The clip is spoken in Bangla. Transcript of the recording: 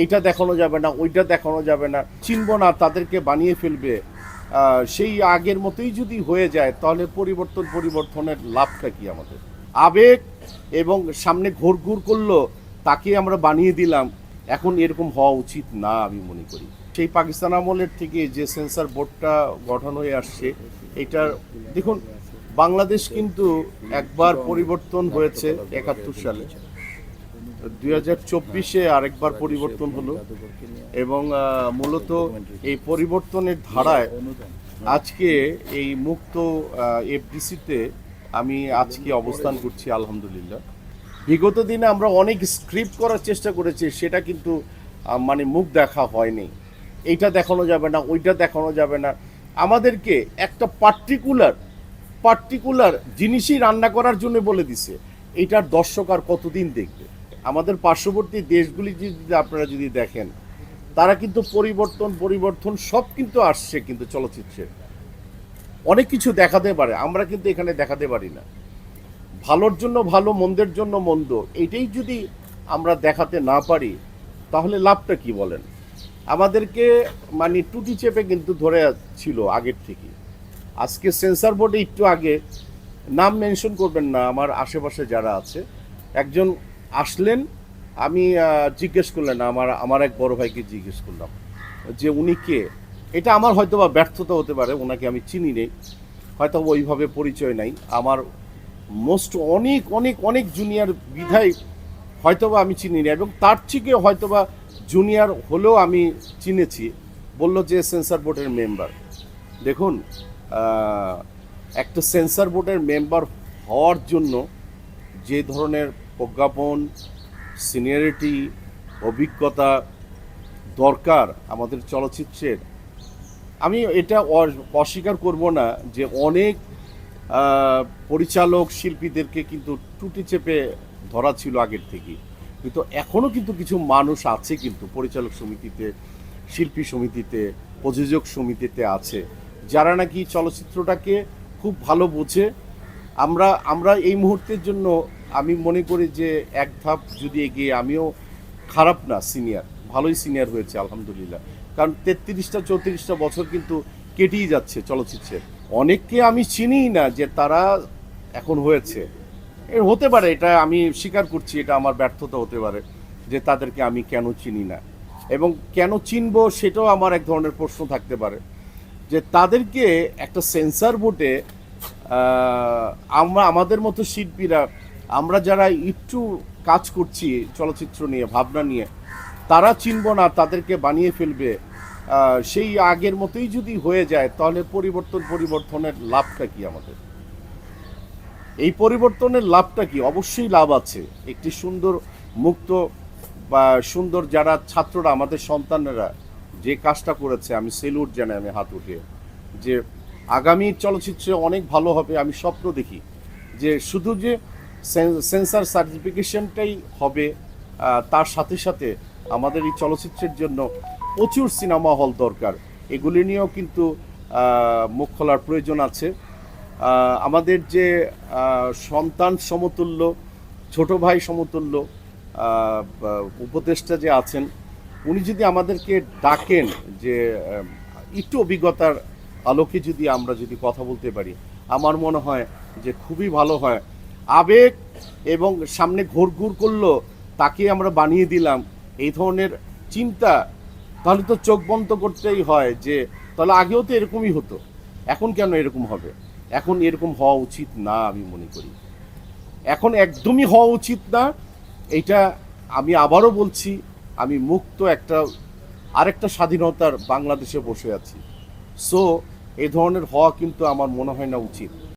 এইটা দেখানো যাবে না, ওইটা দেখানো যাবে না। চিনব না, তাদেরকে বানিয়ে ফেলবে। সেই আগের মতোই যদি হয়ে যায়, তাহলে পরিবর্তন, পরিবর্তনের লাভটা কি আমাদের? আবেগ এবং সামনে ঘোর ঘুর করল, তাকে আমরা বানিয়ে দিলাম। এখন এরকম হওয়া উচিত না, আমি মনে করি। সেই পাকিস্তান আমলের থেকে যে সেন্সার বোর্ডটা গঠন হয়ে আসছে এটার দেখুন, বাংলাদেশ কিন্তু একবার পরিবর্তন হয়েছে একাত্তর সালে। দুই হাজার চব্বিশে আরেকবার পরিবর্তন হলো এবং মূলত এই পরিবর্তনের ধারায় আজকে এই মুক্ত এফডিসিতে আমি আজকে অবস্থান করছি, আলহামদুলিল্লাহ। বিগত দিনে আমরা অনেক স্ক্রিপ্ট করার চেষ্টা করেছি, সেটা কিন্তু মানে মুখ দেখা হয়নি। এইটা দেখানো যাবে না, ওইটা দেখানো যাবে না। আমাদেরকে একটা পার্টিকুলার পার্টিকুলার জিনিসই রান্না করার জন্য বলে দিছে, এইটার দর্শক আর কতদিন দেখবে? আমাদের পার্শ্ববর্তী দেশগুলি যদি আপনারা যদি দেখেন, তারা কিন্তু পরিবর্তন পরিবর্তন সব কিন্তু আসছে কিন্তু চলচ্চিত্রে। অনেক কিছু দেখাতে পারে, আমরা কিন্তু এখানে দেখাতে পারি না। ভালোর জন্য ভালো, মন্দের জন্য মন্দ, এটাই যদি আমরা দেখাতে না পারি, তাহলে লাভটা কি বলেন? আমাদেরকে মানে টুটি চেপে কিন্তু ধরে ছিল আগের থেকে। আজকে সেন্সার বোর্ডে একটু আগে নাম মেনশন করবেন না, আমার আশেপাশে যারা আছে। একজন আসলেন, আমি জিজ্ঞেস করলেন, আমার আমার এক বড় ভাইকে জিজ্ঞেস করলাম যে উনি কে? এটা আমার হয়তো বা ব্যর্থতা হতে পারে ওনাকে আমি চিনি নেই, হয়তো ওইভাবে পরিচয় নাই। আমার মোস্ট অনেক অনেক অনেক জুনিয়র বিধায় হয়তোবা আমি চিনি না এবং তার থেকে হয়তোবা জুনিয়র হলেও আমি চিনেছি। বলল যে সেন্সার বোর্ডের মেম্বার। দেখুন একটা সেন্সার বোর্ডের মেম্বার হওয়ার জন্য যে ধরনের প্রজ্ঞাপন, সিনিয়রিটি, অভিজ্ঞতা দরকার আমাদের চলচ্চিত্রের। আমি এটা অস্বীকার করব না যে অনেক পরিচালক শিল্পীদেরকে কিন্তু টুটি চেপে ধরা ছিল আগের থেকে। কিন্তু এখনও কিন্তু কিছু মানুষ আছে কিন্তু পরিচালক সমিতিতে, শিল্পী সমিতিতে, প্রযোজক সমিতিতে আছে, যারা নাকি চলচ্চিত্রটাকে খুব ভালো বোঝে। আমরা আমরা এই মুহূর্তের জন্য আমি মনে করি যে এক ধাপ যদি এগিয়ে, আমিও খারাপ না সিনিয়র ভালোই সিনিয়র হয়েছে, আলহামদুলিল্লাহ। কারণ তেত্রিশটা, চৌত্রিশটা বছর কিন্তু কেটেই যাচ্ছে চলচ্চিত্রে অনেককে আমি চিনি না যে তারা এখন হয়েছে। এর হতে পারে, এটা আমি স্বীকার করছি, এটা আমার ব্যর্থতা হতে পারে যে তাদেরকে আমি কেন চিনি না। এবং কেন চিনবো সেটাও আমার এক ধরনের প্রশ্ন থাকতে পারে। যে তাদেরকে একটা সেন্সার বোর্ডে আমরা আমাদের মতো শিল্পীরা আমরা যারা একটু কাজ করছি চলচ্চিত্র নিয়ে, ভাবনা নিয়ে, তারা চিনব না, তাদেরকে বানিয়ে ফেলবে। সেই আগের মতোই যদি হয়ে যায়, তাহলে পরিবর্তন, পরিবর্তনের লাভটা কি আমাদের? এই পরিবর্তনের লাভটা কি? অবশ্যই লাভ আছে। একটি সুন্দর মুক্ত বা সুন্দর যারা ছাত্ররা, আমাদের সন্তানেরা যে কাজটা করেছে, আমি সেলুট জানাই আমি হাত উঠিয়ে, যে আগামী চলচ্চিত্রে অনেক ভালো হবে, আমি স্বপ্ন দেখি। যে শুধু যে সেন্সার সার্টিফিকেশনটাই হবে তার সাথে সাথে আমাদের এই চলচ্চিত্রের জন্য প্রচুর সিনেমা হল দরকার। এগুলি নিয়েও কিন্তু মুখ খোলার প্রয়োজন আছে। আমাদের যে সন্তান সমতুল্য, ছোট ভাই সমতুল্য উপদেষ্টা যে আছেন, উনি যদি আমাদেরকে ডাকেন যে একটু অভিজ্ঞতার আলোকে যদি আমরা যদি কথা বলতে পারি, আমার মনে হয় যে খুবই ভালো হয়। আবেগ এবং সামনে ঘোর করল, তাকে আমরা বানিয়ে দিলাম। এই ধরনের চিন্তা তাহলে তো চোখ বন্ধ করতেই হয় যে, তাহলে আগেও তো এরকমই হতো। এখন কেন এরকম হবে? এখন এরকম হওয়া উচিত না আমি মনে করি। এখন একদমই হওয়া উচিত না। এটা আমি আবারও বলছি, আমি মুক্ত একটা, আরেকটা স্বাধীনতার বাংলাদেশে বসে আছি। সো এ ধরনের হওয়া কিন্তু আমার মনে হয় না উচিত।